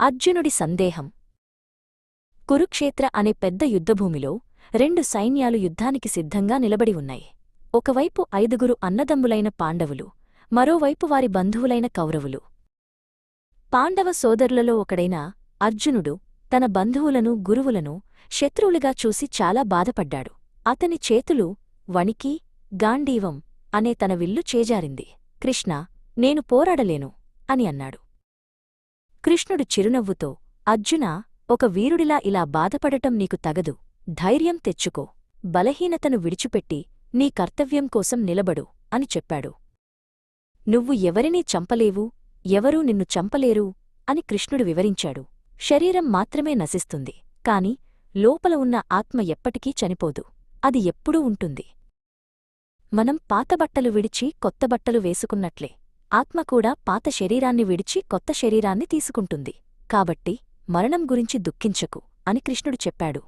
అర్జునుడి సందేహం. కురుక్షేత్ర అనే పెద్ద యుద్ధభూమిలో రెండు సైన్యాలు యుద్ధానికి సిద్ధంగా నిలబడి ఉన్నాయి. ఒకవైపు ఐదుగురు అన్నదమ్ములైన పాండవులు మరోవైపు వారి బంధువులైన కౌరవులు. పాండవ సోదరులలో ఒకడైన అర్జునుడు తన బంధువులను గురువులను శత్రువులుగా చూసి చాలా బాధపడ్డాడు. అతని చేతులు వణికి గాండీవం అనే తన విల్లు చేజారింది. కృష్ణ నేను పోరాడలేను అని అన్నాడు. కృష్ణుడు చిరునవ్వుతో అర్జునా ఒక వీరుడిలా ఇలా బాధపడటం నీకు తగదు. ధైర్యం తెచ్చుకో. బలహీనతను విడిచిపెట్టి నీ కర్తవ్యం కోసం నిలబడు అని చెప్పాడు. నువ్వు ఎవరినీ చంపలేవు? ఎవరూ నిన్ను చంపలేరు? అని కృష్ణుడు వివరించాడు. శరీరం మాత్రమే నశిస్తుంది. కాని లోపల ఉన్న ఆత్మ ఎప్పటికీ చనిపోదు. అది ఎప్పుడూ ఉంటుంది. మనం పాత బట్టలు విడిచి కొత్త బట్టలు వేసుకున్నట్లే. ఆత్మ కూడా పాత శరీరాన్ని విడిచి కొత్త శరీరాన్ని తీసుకుంటుంది. కాబట్టి మరణం గురించి దుఃఖించకు అని కృష్ణుడు చెప్పాడు.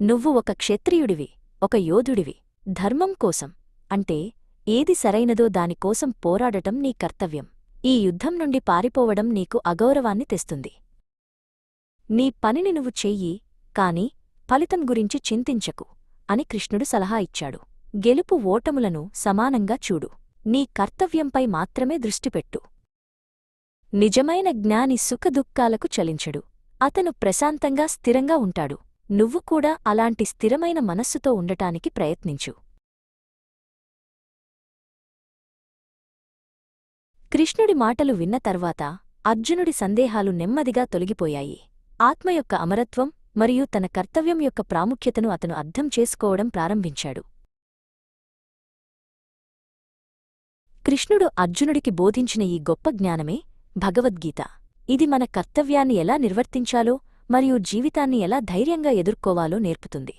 నువ్వు ఒక క్షత్రియుడివి ఒక యోధుడివి. ధర్మం కోసం. అంటే ఏది సరైనదో దానికోసం పోరాడటం నీ కర్తవ్యం. ఈ యుద్ధం నుండి పారిపోవడం నీకు అగౌరవాన్ని తెస్తుంది. నీ పనిని నువ్వు చెయ్యి కాని ఫలితం గురించి చింతించకు అని కృష్ణుడు సలహా ఇచ్చాడు. గెలుపు ఓటములను సమానంగా చూడు. నీ కర్తవ్యంపై మాత్రమే దృష్టిపెట్టు నిజమైన జ్ఞాని సుఖదుఖాలకు చలించడు. అతను ప్రశాంతంగా స్థిరంగా ఉంటాడు. నువ్వు కూడా అలాంటి స్థిరమైన మనస్సుతో ఉండటానికి ప్రయత్నించు. కృష్ణుడి మాటలు విన్న తర్వాత అర్జునుడి సందేహాలు నెమ్మదిగా తొలగిపోయాయి. ఆత్మ యొక్క అమరత్వం మరియు తన కర్తవ్యం యొక్క ప్రాముఖ్యతను అతను అర్థం చేసుకోవడం ప్రారంభించాడు. కృష్ణుడు అర్జునుడికి బోధించిన ఈ గొప్ప జ్ఞానమే భగవద్గీత. ఇది మన కర్తవ్యాన్ని ఎలా నిర్వర్తించాలో మరియు జీవితాన్ని ఎలా ధైర్యంగా ఎదుర్కోవాలో నేర్పుతుంది.